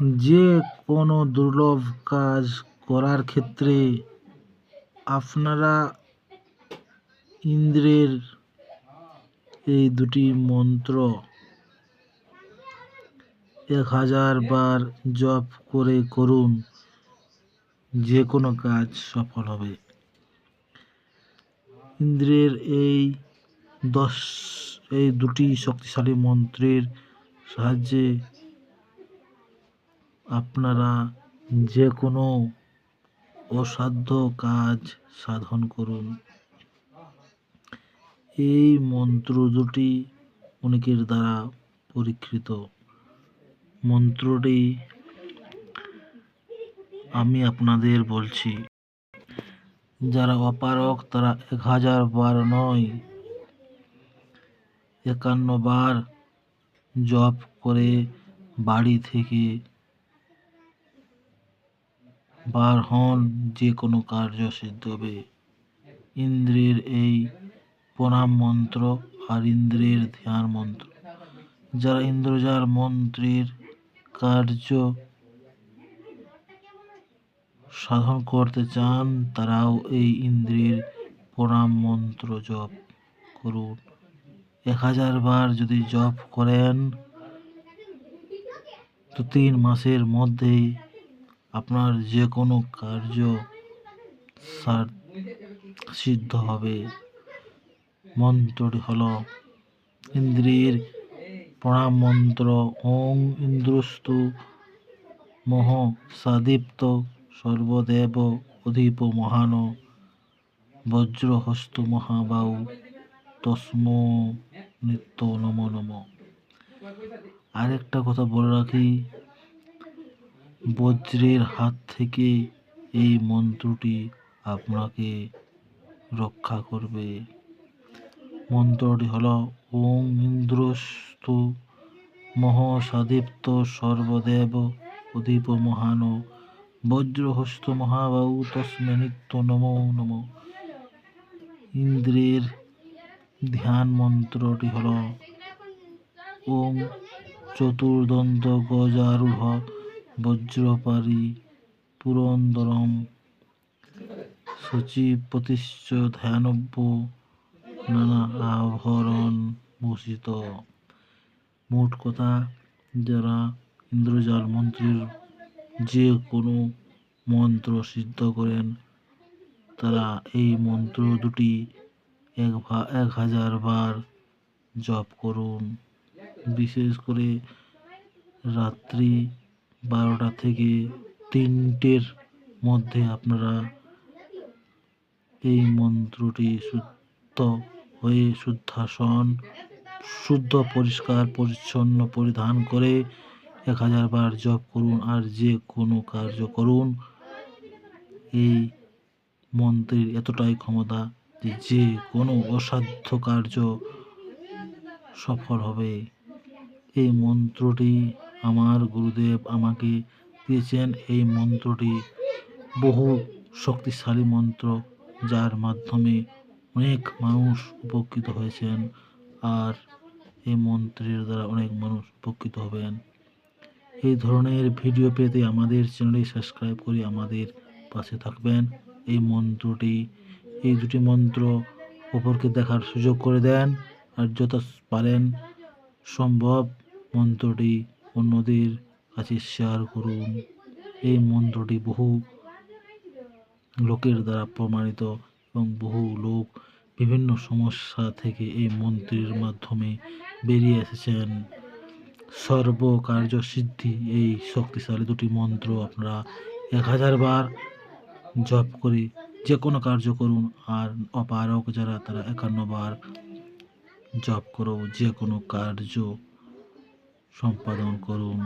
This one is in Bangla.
যে কোনো দুর্লভ কাজ করার ক্ষেত্রে আপনারা ইন্দ্রের এই দুটি মন্ত্র এক হাজার বার জপ করে করুন, যে কোনো কাজ সফল হবে। ইন্দ্রের এই দশ, এই দুটি শক্তিশালী মন্ত্রের সাহায্যে আপনারা যে কোনো অসাধ্য কাজ সাধন করুন। এই মন্ত্র দুটি অনেকের দ্বারা পরীক্ষিত। মন্ত্রটি আমি আপনাদের বলছি, যারা অপারক তারা এক হাজার বার নয়, একান্ন বার জপ করে বাড়ি থেকে বার হন যে কোনো কার্য সিদ্ধ হবে। ইন্দ্রের এই প্রণাম মন্ত্র আর ইন্দ্রের ধ্যান মন্ত্র। যারা ইন্দ্রজার মন্ত্রের কার্য সাধন করতে চান, তারাও এই ইন্দ্রের প্রণাম মন্ত্র জপ করুন। এক হাজার বার যদি জপ করেন, তো তিন মাসের মধ্যেই আপনার যে কোনো কার্য সিদ্ধ হবে। মন্ত্রটি হলো ইন্দ্রের প্রণাম মন্ত্র ওং ইন্দ্রস্তু মহ সাদীপ্ত সর্বদেব অধিপ মহান বজ্রহস্ত মহাবাউ তস্ম নিত্য নম নম। আরেকটা কথা বলে রাখি বজ্রের হাত থেকে এই মন্ত্রটি আপনাকে রক্ষা করবে। মন্ত্রটি হলো, ওং ইন্দ্রস্তু মহসাদীপ্ত সর্বদেব অধিপ মহান বজ্রহস্ত মহাবাহু তস্মে নিত্য নমো নম। ইন্দ্রের ধ্যান মন্ত্রটি হলো, ওং চতুর্দন্ত গজারূঢ় বজ্রপারি পুরন্দরম সচিপতিশ্চ ধ্যানব্য নানা আভরণ ভূষিত। মোট কথা, যারা ইন্দ্রজাল মন্ত্রীর যে কোনো মন্ত্র সিদ্ধ করেন, তারা এই মন্ত্র দুটি এক এক হাজার বার জপ করুন। বিশেষ করে রাত্রি বারোটা থেকে তিনটের মধ্যে আপনারা এই মন্ত্রটি শুদ্ধ হয়ে শুদ্ধাসন, শুদ্ধ, পরিষ্কার, পরিচ্ছন্ন পরিধান করে এক হাজার বার জপ করুন আর যে কোনো কার্য করুন। এই মন্ত্রের এতটাই ক্ষমতা যে কোনো অসাধ্য কার্য সফল হবে। এই মন্ত্রটি আমার গুরুদেব আমাকে দিয়েছেন এই মন্ত্রটি। বহু শক্তিশালী মন্ত্র, যার মাধ্যমে অনেক মানুষ উপকৃত হয়েছেন আর এই মন্ত্রের দ্বারা অনেক মানুষ উপকৃত হবেন। এই ধরনের ভিডিও পেতে আমাদের চ্যানেলটি সাবস্ক্রাইব করে আমাদের পাশে থাকবেন। এই মন্ত্রটি, এই দুটি মন্ত্র অপরকে দেখার সুযোগ করে দেন আর যত পারেন সম্ভব মন্ত্রটি অন্যদের কাছে শেয়ার করুন। এই মন্ত্রটি বহু লোকের দ্বারা প্রমাণিত এবং বহু লোক বিভিন্ন সমস্যা থেকে এই মন্ত্রের মাধ্যমে বেরিয়ে এসেছেন। সর্বকার্য সিদ্ধি এই শক্তিশালী দুটি মন্ত্র আপনারা এক হাজার বার জপ করে যে কোনো কার্য করুন আর অপারক যারা তারা একান্ন বার জপ করো যে কোনো কার্য সম্পাদন করুন।